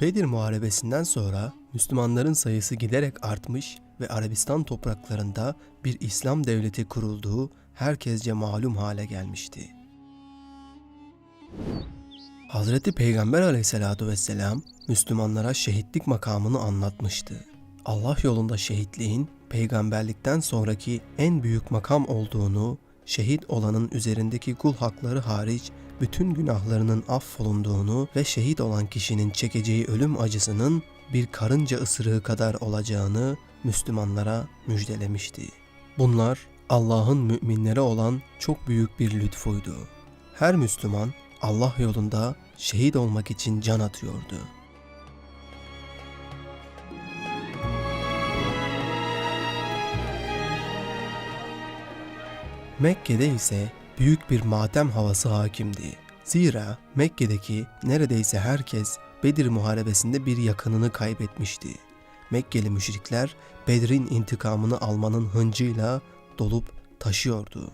Bedir Muharebesi'nden sonra Müslümanların sayısı giderek artmış ve Arabistan topraklarında bir İslam devleti kurulduğu herkesce malum hale gelmişti. Hazreti Peygamber aleyhissalatu vesselam Müslümanlara şehitlik makamını anlatmıştı. Allah yolunda şehitliğin peygamberlikten sonraki en büyük makam olduğunu, şehit olanın üzerindeki kul hakları hariç bütün günahlarının affolunduğunu ve şehit olan kişinin çekeceği ölüm acısının bir karınca ısırığı kadar olacağını Müslümanlara müjdelemişti. Bunlar Allah'ın müminlere olan çok büyük bir lütfuydu. Her Müslüman Allah yolunda şehit olmak için can atıyordu. Mekke'de ise büyük bir matem havası hakimdi. Zira Mekke'deki neredeyse herkes Bedir Muharebesi'nde bir yakınını kaybetmişti. Mekkeli müşrikler Bedir'in intikamını almanın hıncıyla dolup taşıyordu.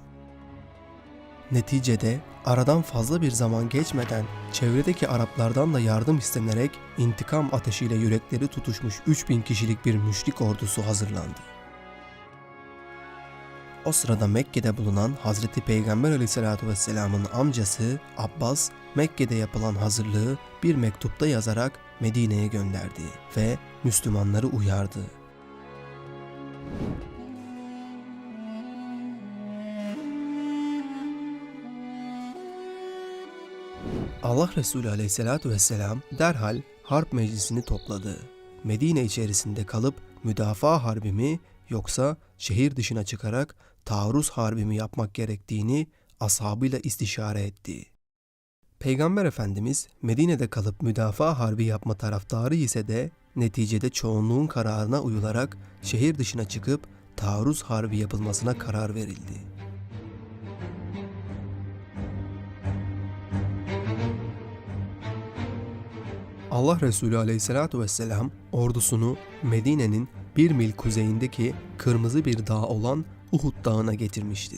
Neticede aradan fazla bir zaman geçmeden çevredeki Araplardan da yardım istenerek intikam ateşiyle yürekleri tutuşmuş 3000 kişilik bir müşrik ordusu hazırlandı. O sırada Mekke'de bulunan Hazreti Peygamber aleyhissalatü vesselamın amcası Abbas Mekke'de yapılan hazırlığı bir mektupta yazarak Medine'ye gönderdi ve Müslümanları uyardı. Allah Resulü aleyhissalatü vesselam derhal harp meclisini topladı. Medine içerisinde kalıp müdafaa harbi mi yoksa şehir dışına çıkarak taarruz harbi mi yapmak gerektiğini ashabıyla istişare etti. Peygamber Efendimiz Medine'de kalıp müdafaa harbi yapma taraftarı ise de neticede çoğunluğun kararına uyularak şehir dışına çıkıp taarruz harbi yapılmasına karar verildi. Allah Resulü aleyhissalatu vesselam ordusunu Medine'nin bir mil kuzeyindeki kırmızı bir dağ olan Uhud dağına getirmişti.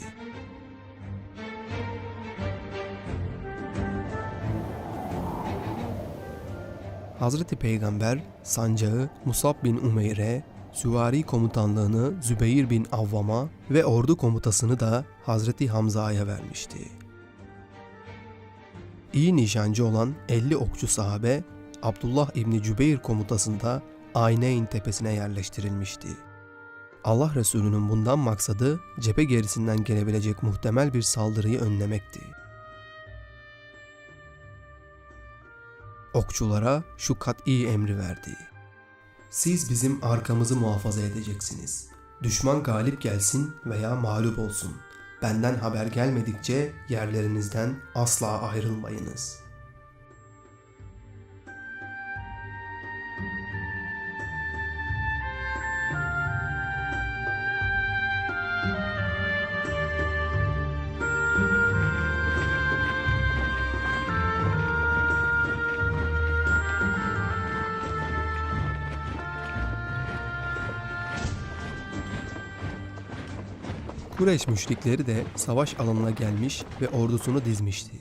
Hazreti Peygamber sancağı Musab bin Umeyr'e, süvari komutanlığını Zübeyir bin Avvam'a ve ordu komutasını da Hazreti Hamza'ya vermişti. İyi nişancı olan 50 okçu sahabe Abdullah İbni Cübeyr komutasında Ayneyn tepesine yerleştirilmişti. Allah Resulü'nün bundan maksadı cephe gerisinden gelebilecek muhtemel bir saldırıyı önlemekti. Okçulara şu kat'i emri verdi. Siz bizim arkamızı muhafaza edeceksiniz. Düşman galip gelsin veya mağlup olsun. Benden haber gelmedikçe yerlerinizden asla ayrılmayınız.'' Kureyş müşrikleri de savaş alanına gelmiş ve ordusunu dizmişti.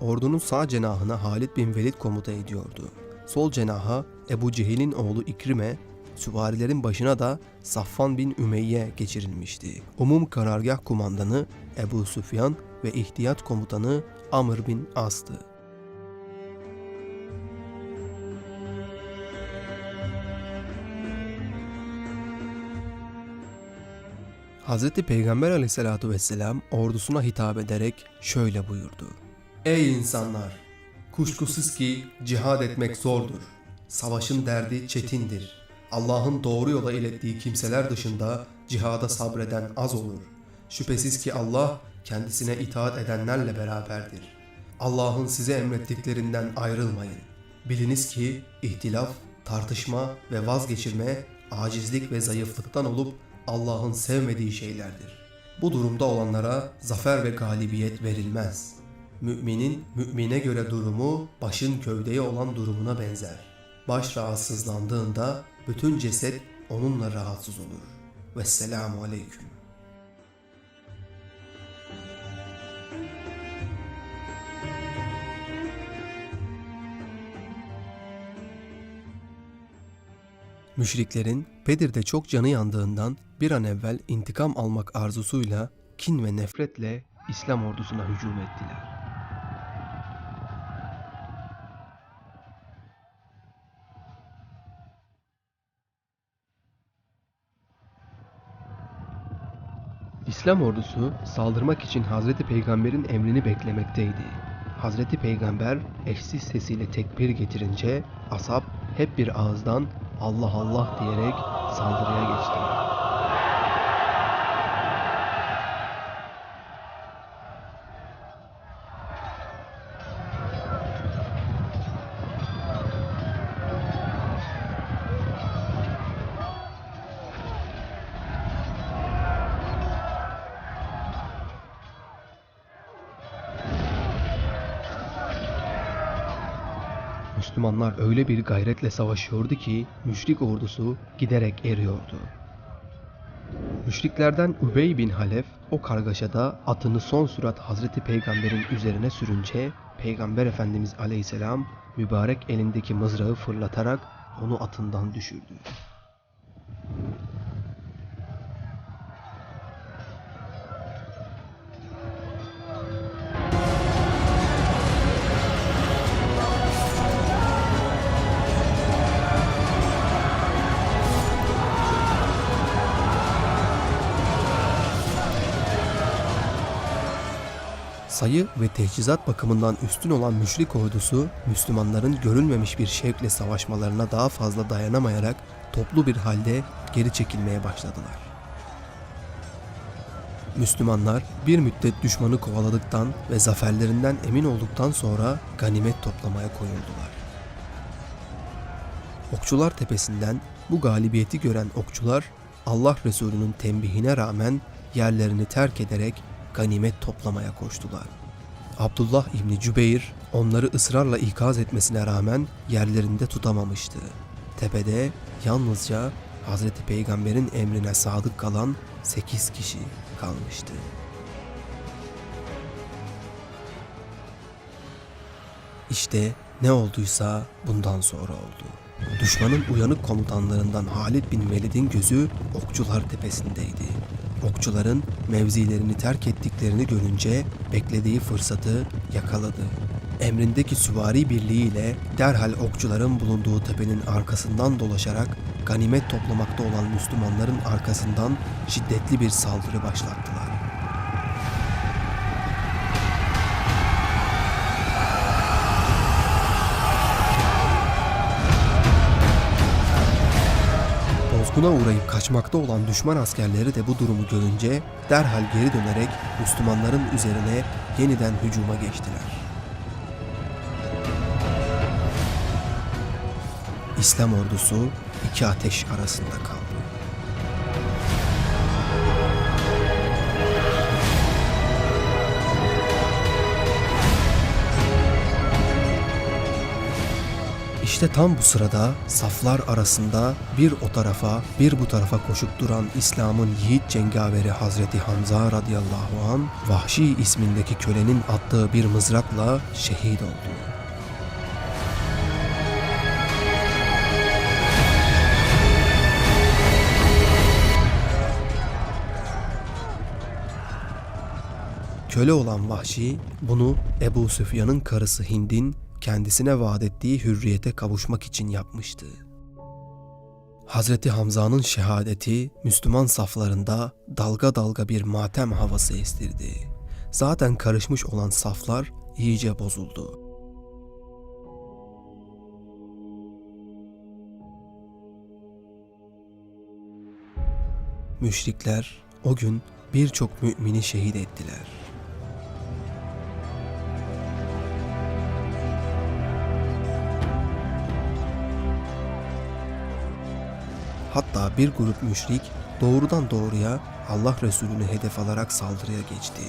Ordunun sağ cenahına Halid bin Velid komuta ediyordu. Sol cenaha Ebu Cehil'in oğlu İkrime, süvarilerin başına da Safvan bin Ümeyye geçirilmişti. Umum karargah kumandanı Ebu Süfyan ve ihtiyat komutanı Amr bin As'tı. Hz. Peygamber aleyhissalatu vesselam ordusuna hitap ederek şöyle buyurdu. Ey insanlar! Kuşkusuz ki cihad etmek zordur. Savaşın derdi çetindir. Allah'ın doğru yola ilettiği kimseler dışında cihada sabreden az olur. Şüphesiz ki Allah kendisine itaat edenlerle beraberdir. Allah'ın size emrettiklerinden ayrılmayın. Biliniz ki ihtilaf, tartışma ve vazgeçirme acizlik ve zayıflıktan olup Allah'ın sevmediği şeylerdir. Bu durumda olanlara zafer ve galibiyet verilmez. Müminin mümine göre durumu başın kövdeye olan durumuna benzer. Baş rahatsızlandığında bütün ceset onunla rahatsız olur. Vesselamu aleyküm. Müşriklerin Bedir'de çok canı yandığından bir an evvel intikam almak arzusuyla kin ve nefretle İslam ordusuna hücum ettiler. İslam ordusu saldırmak için Hazreti Peygamber'in emrini beklemekteydi. Hazreti Peygamber eşsiz sesiyle tekbir getirince asap hep bir ağızdan Allah Allah diyerek saldırıya geçtiler. Müslümanlar öyle bir gayretle savaşıyordu ki müşrik ordusu giderek eriyordu. Müşriklerden Übey bin Halef o kargaşada atını son sürat Hazreti Peygamber'in üzerine sürünce Peygamber Efendimiz Aleyhisselam mübarek elindeki mızrağı fırlatarak onu atından düşürdü. Sayı ve teçhizat bakımından üstün olan müşrik ordusu, Müslümanların görülmemiş bir şevkle savaşmalarına daha fazla dayanamayarak toplu bir halde geri çekilmeye başladılar. Müslümanlar bir müddet düşmanı kovaladıktan ve zaferlerinden emin olduktan sonra ganimet toplamaya koyuldular. Okçular Tepesi'nden bu galibiyeti gören okçular Allah Resulü'nün tembihine rağmen yerlerini terk ederek ganimet toplamaya koştular. Abdullah İbni Cübeyr onları ısrarla ikaz etmesine rağmen yerlerinde tutamamıştı. Tepede yalnızca Hazreti Peygamber'in emrine sadık kalan 8 kişi kalmıştı. İşte ne olduysa bundan sonra oldu. Düşmanın uyanık komutanlarından Halid bin Velid'in gözü Okçular Tepesi'ndeydi. Okçuların mevzilerini terk ettiklerini görünce beklediği fırsatı yakaladı. Emrindeki süvari birliğiyle derhal okçuların bulunduğu tepenin arkasından dolaşarak ganimet toplamakta olan Müslümanların arkasından şiddetli bir saldırı başlattılar. Bozguna uğrayıp kaçmakta olan düşman askerleri de bu durumu görünce derhal geri dönerek Müslümanların üzerine yeniden hücuma geçtiler. İslam ordusu iki ateş arasında kaldı. İşte tam bu sırada saflar arasında bir o tarafa bir bu tarafa koşup duran İslam'ın yiğit cengaveri Hazreti Hamza radıyallahu an Vahşi ismindeki kölenin attığı bir mızrakla şehit oldu. Köle olan Vahşi bunu Ebu Süfyan'ın karısı Hind'in kendisine vaat ettiği hürriyete kavuşmak için yapmıştı. Hazreti Hamza'nın şehadeti Müslüman saflarında dalga dalga bir matem havası estirdi. Zaten karışmış olan saflar iyice bozuldu. Müşrikler o gün birçok mümini şehit ettiler. Hatta bir grup müşrik doğrudan doğruya Allah Resulü'nü hedef alarak saldırıya geçti.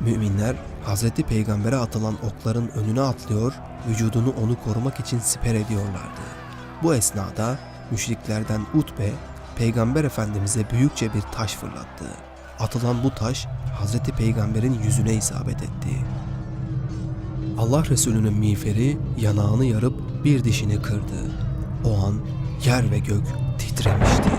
Müminler Hazreti Peygamber'e atılan okların önüne atlıyor, vücudunu onu korumak için siper ediyorlardı. Bu esnada müşriklerden Utbe, Peygamber Efendimiz'e büyükçe bir taş fırlattı. Atılan bu taş Hazreti Peygamber'in yüzüne isabet etti. Allah Resulü'nün miğferi yanağını yarıp bir dişini kırdı. O an yer ve gök titremişti.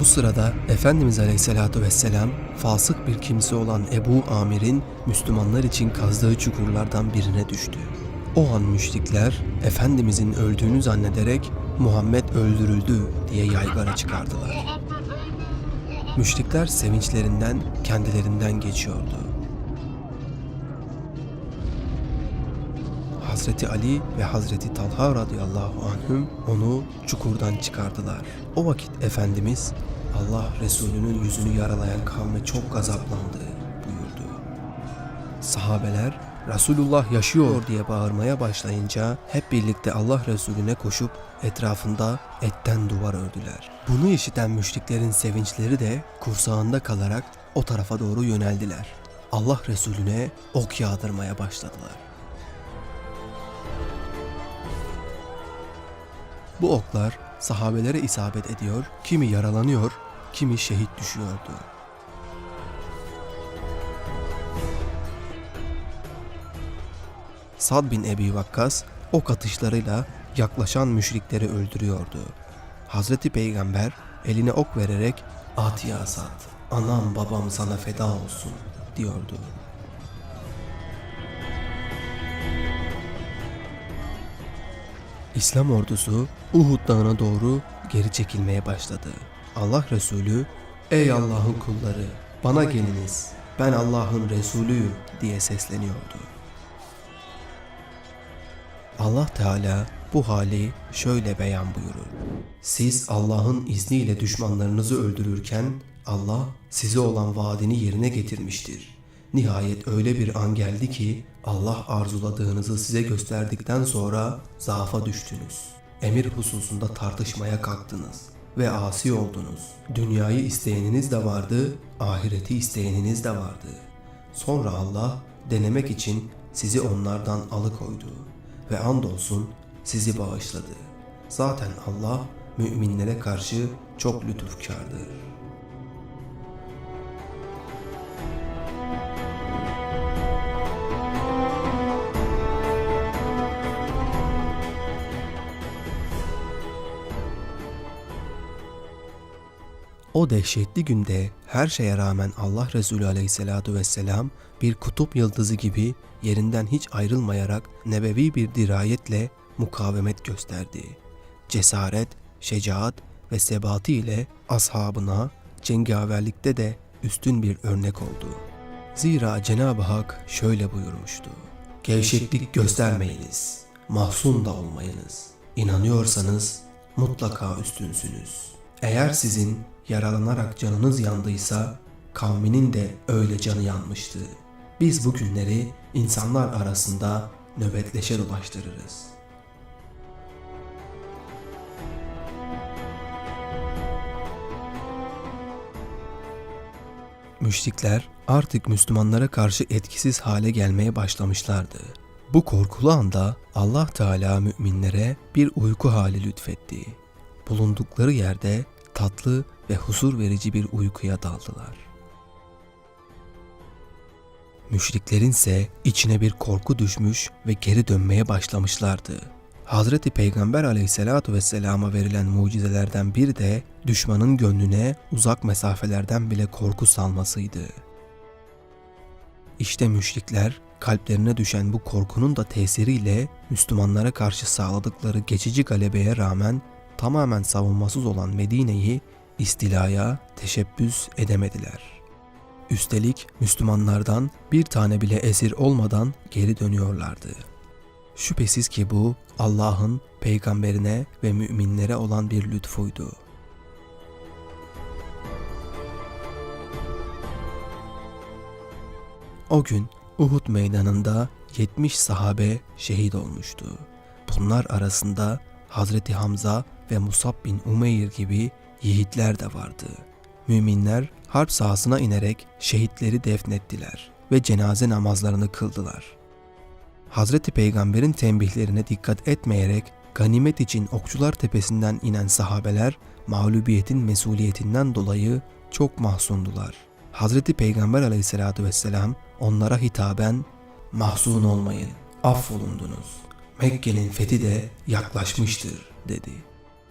Bu sırada Efendimiz Aleyhisselatü Vesselam fasık bir kimse olan Ebu Amir'in Müslümanlar için kazdığı çukurlardan birine düştü. O an müşrikler Efendimizin öldüğünü zannederek Muhammed öldürüldü diye yaygara çıkardılar. Müşrikler sevinçlerinden kendilerinden geçiyordu. Hazreti Ali ve Hazreti Talha radıyallahu anhüm onu çukurdan çıkardılar. O vakit Efendimiz Allah Resulü'nün yüzünü yaralayan kavme çok gazaplandı buyurdu. Sahabeler Resulullah yaşıyor diye bağırmaya başlayınca hep birlikte Allah Resulüne koşup etrafında etten duvar ördüler. Bunu işiten müşriklerin sevinçleri de kursağında kalarak o tarafa doğru yöneldiler. Allah Resulüne ok yağdırmaya başladılar. Bu oklar sahabelere isabet ediyor, kimi yaralanıyor, kimi şehit düşüyordu. Sad bin Ebi Vakkas ok atışlarıyla yaklaşan müşrikleri öldürüyordu. Hazreti Peygamber eline ok vererek "At ya Sad, anam babam sana feda olsun." diyordu. İslam ordusu Uhud dağına doğru geri çekilmeye başladı. Allah Resulü "Ey Allah'ın kulları, bana geliniz. Ben Allah'ın Resulüyüm." diye sesleniyordu. Allah Teala bu hali şöyle beyan buyurur. Siz Allah'ın izniyle düşmanlarınızı öldürürken Allah size olan vaadini yerine getirmiştir. Nihayet öyle bir an geldi ki Allah arzuladığınızı size gösterdikten sonra zaafa düştünüz. Emir hususunda tartışmaya kalktınız ve asi oldunuz. Dünyayı isteyeniniz de vardı, ahireti isteyeniniz de vardı. Sonra Allah denemek için sizi onlardan alıkoydu ve andolsun sizi bağışladı. Zaten Allah müminlere karşı çok lütufkardır. O dehşetli günde her şeye rağmen Allah Resulü Aleyhisselatü Vesselam bir kutup yıldızı gibi yerinden hiç ayrılmayarak nebevi bir dirayetle mukavemet gösterdi. Cesaret, şecaat ve sebati ile ashabına cengaverlikte de üstün bir örnek oldu. Zira Cenab-ı Hak şöyle buyurmuştu. Gevşeklik göstermeyiniz, mahzun da olmayınız. İnanıyorsanız mutlaka üstünsünüz. Eğer sizin yaralanarak canınız yandıysa kavminin de öyle canı yanmıştı. Biz bu günleri insanlar arasında nöbetleşe dolaştırırız. Müşrikler artık Müslümanlara karşı etkisiz hale gelmeye başlamışlardı. Bu korkulu anda Allah Teala müminlere bir uyku hali lütfetti. Bulundukları yerde tatlı ve huzur verici bir uykuya daldılar. Müşriklerin ise içine bir korku düşmüş ve geri dönmeye başlamışlardı. Hazreti Peygamber aleyhissalatu vesselama verilen mucizelerden biri de düşmanın gönlüne uzak mesafelerden bile korku salmasıydı. İşte müşrikler kalplerine düşen bu korkunun da tesiriyle Müslümanlara karşı sağladıkları geçici galebeye rağmen tamamen savunmasız olan Medine'yi istilaya teşebbüs edemediler. Üstelik Müslümanlardan bir tane bile esir olmadan geri dönüyorlardı. Şüphesiz ki bu Allah'ın peygamberine ve müminlere olan bir lütfuydu. O gün Uhud meydanında 70 sahabe şehit olmuştu. Bunlar arasında Hazreti Hamza ve Musab bin Umeyr gibi yiğitler de vardı. Müminler harp sahasına inerek şehitleri defnettiler ve cenaze namazlarını kıldılar. Hazreti Peygamber'in tembihlerine dikkat etmeyerek ganimet için Okçular Tepesi'nden inen sahabeler mağlubiyetin mesuliyetinden dolayı çok mahzundular. Hazreti Peygamber aleyhissalatu vesselam onlara hitaben mahzun olmayın, affolundunuz. Mekke'nin fethi de yaklaşmıştır dedi.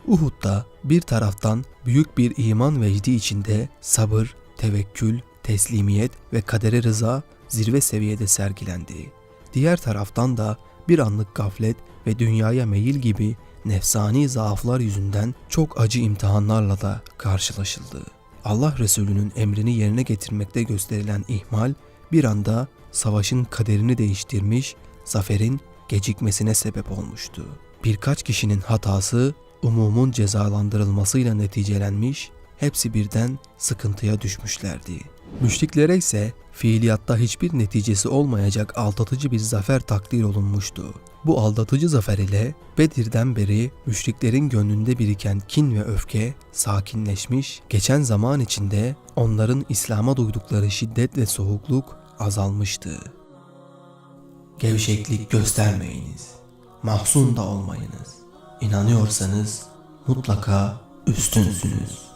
Uhud'da bir taraftan büyük bir iman vecdi içinde sabır, tevekkül, teslimiyet ve kadere rıza zirve seviyede sergilendi. Diğer taraftan da bir anlık gaflet ve dünyaya meyil gibi nefsani zaaflar yüzünden çok acı imtihanlarla da karşılaşıldı. Allah Resulü'nün emrini yerine getirmekte gösterilen ihmal bir anda savaşın kaderini değiştirmiş, zaferin gecikmesine sebep olmuştu. Birkaç kişinin hatası umumun cezalandırılmasıyla neticelenmiş, hepsi birden sıkıntıya düşmüşlerdi. Müşriklere ise fiiliyatta hiçbir neticesi olmayacak aldatıcı bir zafer takdir olunmuştu. Bu aldatıcı zafer ile Bedir'den beri müşriklerin gönlünde biriken kin ve öfke sakinleşmiş, geçen zaman içinde onların İslam'a duydukları şiddet ve soğukluk azalmıştı. Gevşeklik göstermeyiniz, mahzun da olmayınız. İnanıyorsanız mutlaka üstünsünüz.